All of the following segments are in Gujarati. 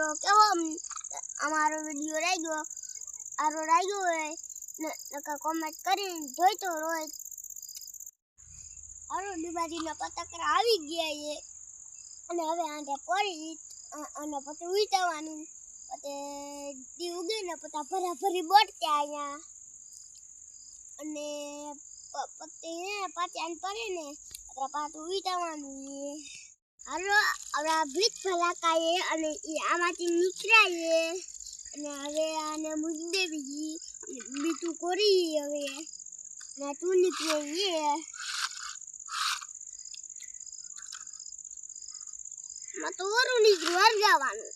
મિત્રો કેવો અમારો વીડિયો લાગ્યો આરો લાગ્યો હોય નકર કોમેન્ટ કરીને જોઈતો રોય હારો દિવાળીના પતંગરા આવી ગયા છે. અને હવે આંધે પડી અને પછી ઉતાવવાનું પછી દી ઉગે ને પછી ભરા ભરી બોટતા અહીંયા અને પછી પાછી આને પડે ને પાછું ઉતાવવાનું છે. હાલો, હવે આ ભીત ફલાકાએ અને એ આમાંથી નીકળાઈએ. અને હવે આને મૂકી દેવી બીજું કરી હવે. અને તું નીકળે માં તો ઓરું નીકળ્યું હાર જવાનું.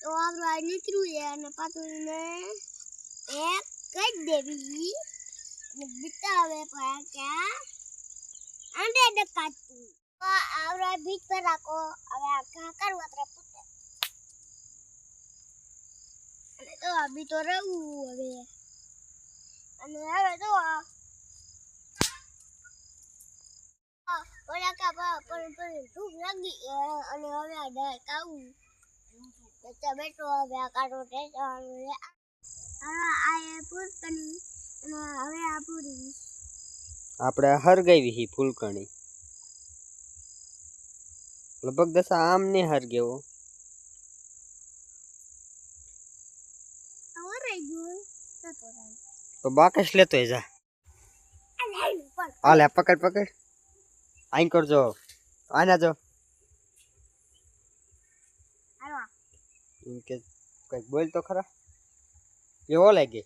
તો આપણું આ નીકળ્યું છે અને પાછું એને એક કરી દેવી અને બીતા હવે પાછા આંડે ડકાતું. આવડા બીજ પર રાખો. હવે આ કાકર વતરે પૂતે અને તો આ બી તો રહું હવે. અને હવે તો ભૂખ લાગી. અને હવે આ ડાય ખાવું. બેઠો બેઠો, હવે આ કાઢો હવે આ એ અને હવે આ પૂરી. આપણે હરગાવી હી ફૂલકણી. લગભગ દસા આમ ને હરગેવો ઓરાઈ ગયું નતો રાઈ તો બાકસ લેતો જા અને આઈ પણ હાલે પકડ પકડ આઈ કરજો આના જો હાલો એમ કે કઈક બોલ તો ખરા એવો લાગે